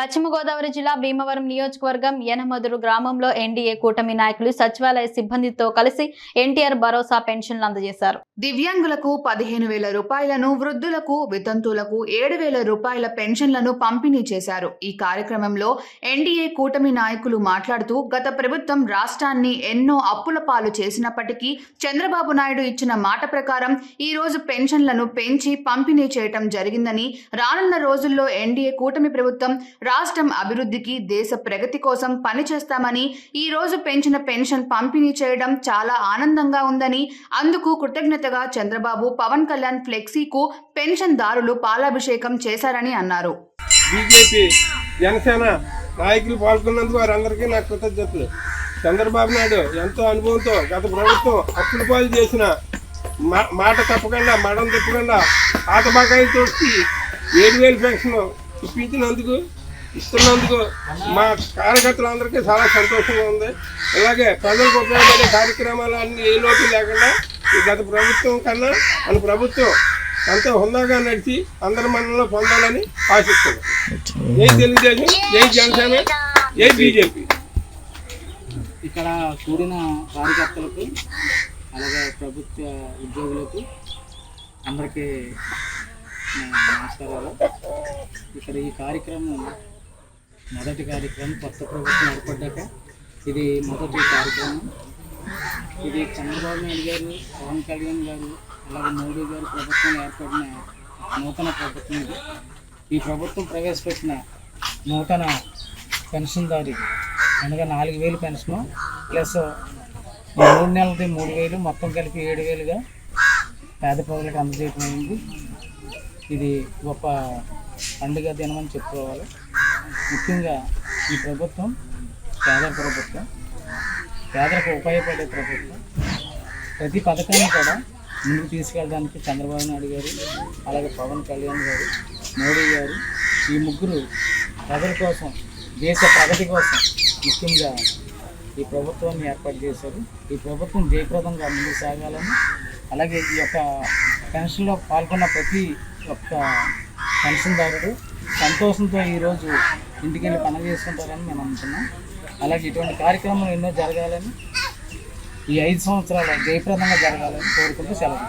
పశ్చిమ గోదావరి జిల్లా భీమవరం నియోజకవర్గం యనమదురు గ్రామంలో ఎన్డీఏ కూటమి నాయకులు సచివాలయ సిబ్బందితో కలిసి ఎన్టీఆర్ భరోసా పెన్షన్లు అందజేశారు. దివ్యాంగులకు పదిహేను వేల రూపాయలను వృద్ధులకు వితంతువులకు ఏడు వేల రూపాయల పెన్షన్లను పంపిణీ చేశారు. ఈ కార్యక్రమంలో ఎన్డీఏ కూటమి నాయకులు మాట్లాడుతూ గత ప్రభుత్వం రాష్ట్రాన్ని ఎన్నో అప్పుల పాలు చేసినప్పటికీ చంద్రబాబు నాయుడు ఇచ్చిన మాట ప్రకారం ఈ రోజు పెన్షన్లను పెంచి పంపిణీ చేయటం జరిగిందని రానున్న రోజుల్లో ఎన్డీఏ కూటమి ప్రభుత్వం రాష్ట్రం అభివృద్ధికి దేశ ప్రగతి కోసం పనిచేస్తామని ఈ రోజు పెంచిన పెన్షన్ పంపిణీ చేయడం చాలా ఆనందంగా ఉందని అందుకు కృతజ్ఞతగా చంద్రబాబు పవన్ కళ్యాణ్ ఫ్లెక్సీకు పెన్షన్ దారులు పాలాభిషేకం చేశారని అన్నారు. బీజేపీ జనసేన నాయకులు పాల్గొన్నందుకు వారందరికీ నా కృతజ్ఞతలు. చంద్రబాబు నాయుడు ఎంతో అనుభవంతో గత ప్రభుత్వం అప్పుల పాలు చేసిన మా- మాట తప్పకుండా మడం తప్పకుండా ఆట బకాయిలు ఏడు వేలు పెన్షన్ ఇప్పించినందుకు ఇస్తున్నందుకు మా కార్యకర్తలందరికీ చాలా సంతోషంగా ఉంది. అలాగే ప్రజలకు ఉపయోగపడే కార్యక్రమాలన్నీ ఏ లోటు లేకుండా ఈ గత ప్రభుత్వం కన్నా మన ప్రభుత్వం ఎంతో హుందాగా నడిచి అందరి మనలో పొందాలని ఆశిస్తున్నాం. జై తెలుగుదేశం జై జనసేన జై బీజేపీ. ఇక్కడ కూడిన కార్యకర్తలకు అలాగే ప్రభుత్వ ఉద్యోగులకు అందరికీ నమస్కారాలు. ఇక్కడ ఈ కార్యక్రమం మొదటి కార్యక్రమం కొత్త ప్రభుత్వం ఏర్పడ్డాక ఇది మొదటి కార్యక్రమం. ఇది చంద్రబాబు నాయుడు గారు పవన్ కళ్యాణ్ గారు అలాగే మోడీ గారు ప్రభుత్వం ఏర్పడిన నూతన ప్రభుత్వం ఇది. ఈ ప్రభుత్వం ప్రవేశపెట్టిన నూతన పెన్షన్దారి అనగా నాలుగు వేలు పెన్షను ప్లస్ మూడు నెలలది మూడు వేలు మొత్తం కలిపి ఏడు వేలుగా పేద ప్రజలకు అందజేయటం అయింది. ఇది గొప్ప పండుగ దినమని చెప్పుకోవాలి. ముఖ్యంగా ఈ ప్రభుత్వం పేద ప్రభుత్వం పేదలకు ఉపయోగపడే ప్రభుత్వం ప్రతి పథకాన్ని కూడా ముందుకు తీసుకెళ్ళడానికి చంద్రబాబు నాయుడు గారు అలాగే పవన్ కళ్యాణ్ గారు మోడీ గారు ఈ ముగ్గురు ప్రజల కోసం దేశ ప్రగతి కోసం ముఖ్యంగా ఈ ప్రభుత్వాన్ని ఏర్పాటు చేశారు. ఈ ప్రభుత్వం జయప్రదంగా ముందుకు సాగాలని అలాగే ఈ యొక్క పెన్షన్లో పాల్గొన్న ప్రతి ఒక్క పెన్షన్దారుడు సంతోషంతో ఈరోజు ఇంటికి వెళ్ళి పని చేసుకుంటారని మేము అనుకున్నాం. అలాగే ఇటువంటి కార్యక్రమాలు ఎన్నో జరగాలని ఈ ఐదు సంవత్సరాలు జయప్రదంగా జరగాలని కోరుకుంటూ సెలవు